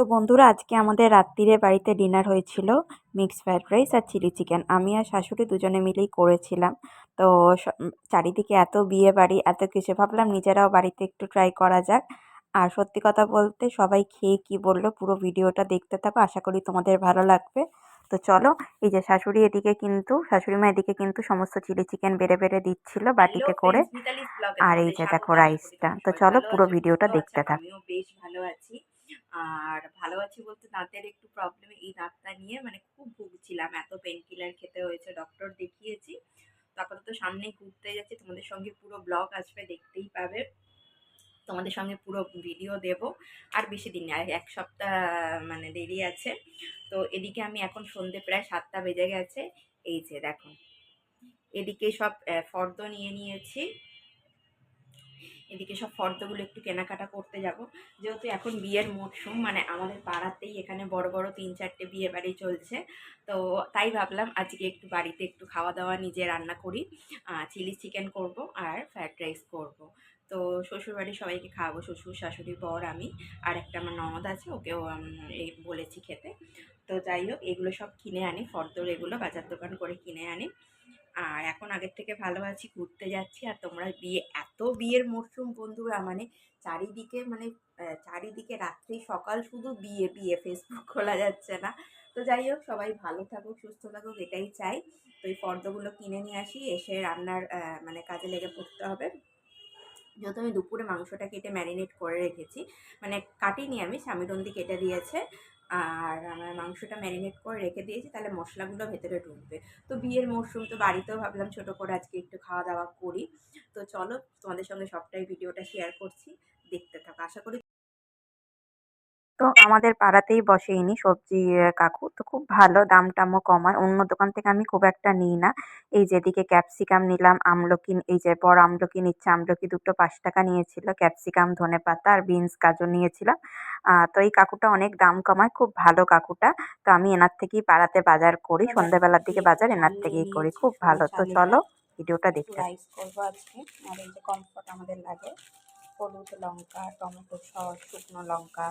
তো বন্ধুরা আজকে আমাদের রাত্রিরে বাড়িতে ডিনার হয়েছিল মিক্স ফ্রাইড রাইস আর চিলি চিকেন। আমি আর শাশুড়ি দুজনে মিলেই করেছিলাম। তো চারিদিকে এত বিয়ে বাড়ি এত কিছু ভাবলাম নিজেরাও বাড়িতে একটু ট্রাই করা যাক। আর সত্যি কথা বলতে সবাই খেয়ে কি বলল পুরো ভিডিওটা দেখতে থাকো আশা করি তোমাদের ভালো লাগবে। তো চলো এই যে শাশুড়ি এদিকে কিন্তু শাশুড়ি মা এদিকে কিন্তু সমস্ত চিলি চিকেন বেড়ে বেড়ে দিচ্ছিল বাটিতে করে। আর এই যে দেখো রাইসটা তো চলো পুরো ভিডিওটা দেখতে থাকো। বেশ ভালো আছি। আর ভালো আছি বলতে দাঁতের একটু প্রবলেম এই দাঁতটা নিয়ে। মানে খুব ভুগছিলাম। এত পেন কিলার খেতে হয়েছে ডক্টর দেখিয়েছি। তখন তো সামনেই ঘুরতে যাচ্ছি। তোমাদের সঙ্গে পুরো ব্লগ আসবে, দেখতেই পাবে। তোমাদের সঙ্গে পুরো ভিডিও দেব। আর বেশি দিন আর এক সপ্তাহ মানে দেরি আছে। তো এদিকে আমি এখন সন্ধে প্রায় সাতটা বেজে গেছে। এই যে দেখো, এদিকে সব ফর্দ নিয়ে নিয়েছি। এদিকে সব ফর্দগুলো একটু কেনাকাটা করতে যাব। যেহেতু এখন বিয়ের মরশুম মানে আমাদের পাড়াতেই এখানে বড় বড় তিন চারটে বিয়ে বাড়ি চলছে। তো তাই ভাবলাম আজকে একটু বাড়িতে একটু খাওয়া দাওয়া নিজে রান্না করি চিলি চিকেন করব আর ফ্রায়েড রাইস করব। তো শ্বশুরবাড়ি সবাইকে খাওয়াবো, শ্বশুর, শাশুড়ি, বর, আমি আর একটা আমার ননদ আছে, ওকেও বলেছি খেতে। তো যাই হোক, এগুলো সব কিনে আনি, ফর্দর এগুলো বাজার দোকান করে কিনে আনি। আর এখন আগের থেকে ভালো আছি, ঘুরতে যাচ্ছি। আর তোমরা বিয়ে, এত বিয়ের মরশুম বন্ধুরা মানে চারিদিকে মানে চারিদিকে রাত্রি সকাল শুধু বিয়ে বিয়ে ফেসবুক খোলা যাচ্ছে না। তো যাই হোক, সবাই ভালো থাকুক, সুস্থ থাকুক, এটাই চাই। তো এই ফর্দগুলো কিনে নিয়ে আসি, এসে রান্নার মানে কাজে লেগে পড়তে হবে। যেহেতু আমি দুপুরে মাংসটা কেটে ম্যারিনেট করে রেখেছি মানে কাটিনি আমি স্বামীরন্দি কেটে দিয়েছে। আর আমার মাংসটা ম্যারিনেট করে রেখে দিয়েছি, তাহলে মশলাগুলো ভেতরে ঢুকবে। তো বিয়ের মরশুম তো বাড়িতেও ভাবলাম ছোট করে আজকে একটু খাওয়া দাওয়া করি। তো চলো তোমাদের সঙ্গে সবটাই ভিডিওটা শেয়ার করছি, দেখতে থাকো। আশা করি তো আমাদের পাড়াতেই বসে ইনি সবজি কাকু। তো খুব ভালো দাম টামও কমায় অন্য দোকান থেকে আমি খুব একটা নিই না। এই যেদিকে ক্যাপসিকাম নিলাম আমলকি এই যে বড় আমলকি নিচ্ছে আমলকি দুটো পাঁচ টাকা নিয়েছিল ক্যাপসিকাম ধনে পাতা আর বিনস গাজর নিয়েছিলাম। তো এই কাকুটা অনেক দাম কমায় খুব ভালো কাকুটা। তো আমি এনার থেকেই পাড়াতে বাজার করি সন্ধ্যাবেলার দিকে বাজার এনার থেকেই করি। খুব ভালো। তো চলো ভিডিওটা দেখতে রাইস করব আজকে। আর এই যে কমফর্ট আমাদের লাগে হলুদ লঙ্কা টমেটো সস শুকনো লঙ্কা।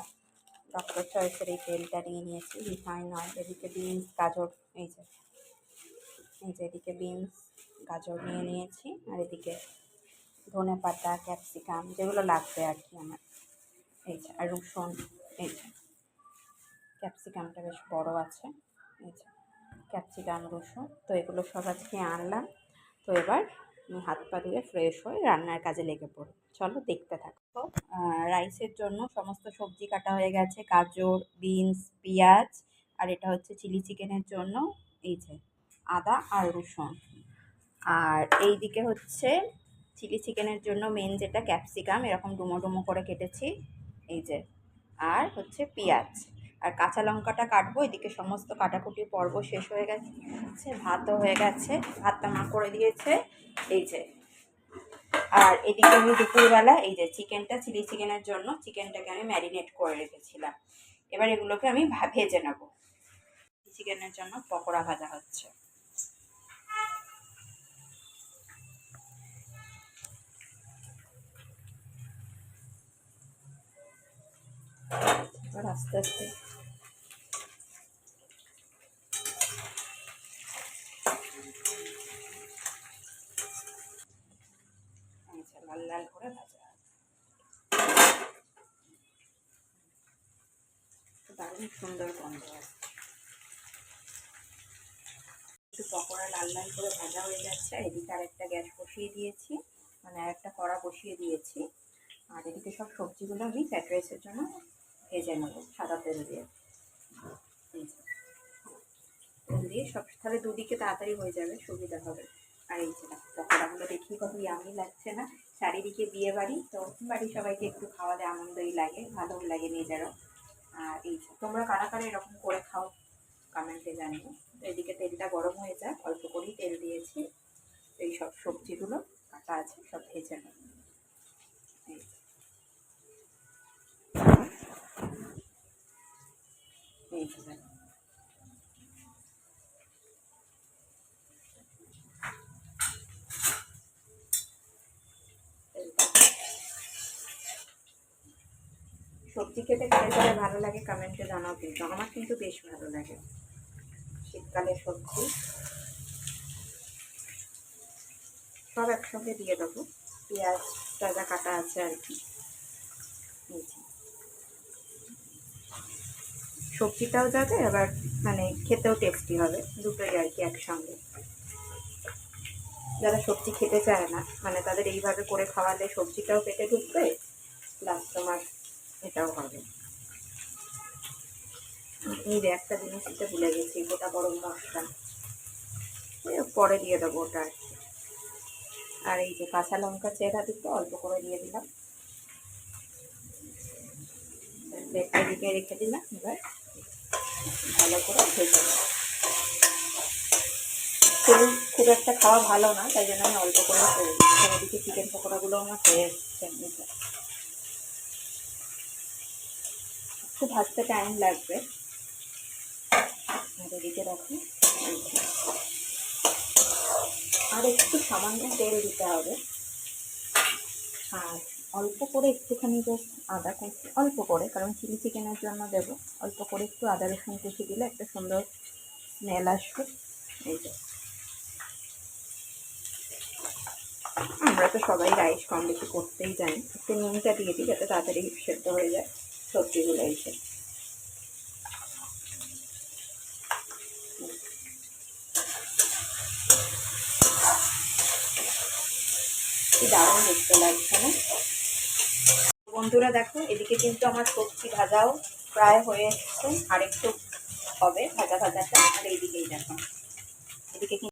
ডক্টর চয়েসের এই তেলটা নিয়ে নিয়েছি। রিফাইন অয়েল এদিকে বিনস গাজর, এই যে এই যে এদিকে বিনস গাজর নিয়ে নিয়েছি। আর এদিকে ধনে পাতা ক্যাপসিকাম যেগুলো লাগবে আর কি আমার। এই যে, আর রসুন, এই যে ক্যাপসিকামটা বেশ বড় আছে। এই যে ক্যাপসিকাম রসুন, তো এগুলো সব আজকে আনলাম। তো এবার আমি হাত পা ধুয়ে ফ্রেশ হয়ে রান্নার কাজে লেগে পড়ি। চলো দেখতে থাকো। রাইসের জন্য সমস্ত সবজি কাটা হয়ে গেছে, গাজর বিনস পেঁয়াজ, আর এটা হচ্ছে চিলি চিকেনের জন্য, এই যে আদা আর রসুন। আর এই দিকে হচ্ছে চিলি চিকেনের জন্য মেন যেটা ক্যাপসিকাম এরকম ডুমো ডুমো করে কেটেছি, এই যে। আর হচ্ছে পেঁয়াজ। আর কাঁচা লঙ্কাটা কাটবো, এদিকে সমস্ত কাটাকুটি পর্ব শেষ হয়ে গেছে, ভাতও হয়ে গেছে, ভাতটা মা করে দিয়েছে, এই যে। আর এদিকে আমি দুপুরবেলা, এই যে চিকেনটা, চিলি চিকেনের জন্য চিকেনটাকে আমি ম্যারিনেট করে রেখেছিলাম। এবার এগুলোকে আমি ভেজে নেব। চিকেনের জন্য পকোড়া ভাজা হচ্ছে। আস্তে আস্তে লাল লাল করে ভাজা। দারুণ সুন্দর গন্ধ একটু পকোড়া লাল লাল করে ভাজা হয়ে যাচ্ছে। এদিকে আরেকটা গ্যাস বসিয়ে দিয়েছি। মানে আরেকটা কড়া বসিয়ে দিয়েছি। আর এদিকে সব সবজিগুলো আমি ফ্রাইড রাইসের জন্য ভেজে নেব, সাদা তেল দিয়ে। তেল দিয়ে সব, তাহলে দুদিকে তাড়াতাড়ি হয়ে যাবে, সুবিধা হবে। আর এই যে, পকোড়াগুলো দেখি কত ইয়ামি লাগছে না। চারিদিকে বিয়ে বাড়ি, তো বাড়ির সবাইকে একটু খাওয়ালে আনন্দই লাগে, ভালোও লাগে নিজেরও। আর এই তোমরা কারা কারা এরকম করে খাও কমেন্টে জানিও। এদিকে তেলটা গরম হয়ে যাক, অল্প করেই তেল দিয়েছি। এই সব সবজিগুলো কাটা আছে, সব ভেজে নেব। এই যে। এই যে দেখো। তেলটা সবজি খেতে কারে কারে ভালো লাগে, কমেন্টে জানাও কিন্তু। আমার কিন্তু বেশ ভালো লাগে শীতকালে সবজি। সব একসঙ্গে দিয়ে দেবো। পেঁয়াজ যা কাটা আছে আর কি। সবজিটাও যাবে, আবার মানে খেতেও টেস্টি হবে। দুটোই আর কি একসঙ্গে। যারা সবজি খেতে চায় না মানে তাদের এইভাবে করে খাওয়ালে সবজিটাও পেটে ঢুকবে, প্লাস তোমার এটাও হবে। এই একটা জিনিস এটা ভুলে গেছি, গোটা গরম মশলা। পরে দিয়ে দেবো ওটা আর এই যে কাঁচা লঙ্কা চেরা দুটো অল্প করে দিয়ে দিলাম। প্লেটটা দিকে রেখে দিলাম, এবার ভালো করে ভেজে নেব। খুব একটা খাওয়া ভালো না, তাই জন্য আমি অল্প করে করি এদিকে চিকেন পকোড়াগুলো আমার হয়ে এসছে একটু ভাজতে টাইম লাগবে। আর এদিকে রাখো আর একটু সামান্য তেল দিতে হবে। আর অল্প করে একটুখানি জাস্ট আদা কুচি, অল্প করে, কারণ চিলি চিকেনের জন্য দেবো। অল্প করে একটু আদা রসুন কুচি দিলে একটা সুন্দর স্মেল আসবে। এই যে। আমরা তো সবাই রাইস কম বেশি করতেই জানি। একটু নুনটা দিয়ে দিই যাতে তাড়াতাড়ি সেদ্ধ হয়ে যায়। সবজিগুলো এসে দারুণ দেখতে লাগছে না? বন্ধুরা দেখো, এদিকে কিন্তু আমার সবজি ভাজাও প্রায় হয়ে এসছে। আর একটু হবে ভাজা ভাজাটা, আর এইদিকেই দেখো। এদিকে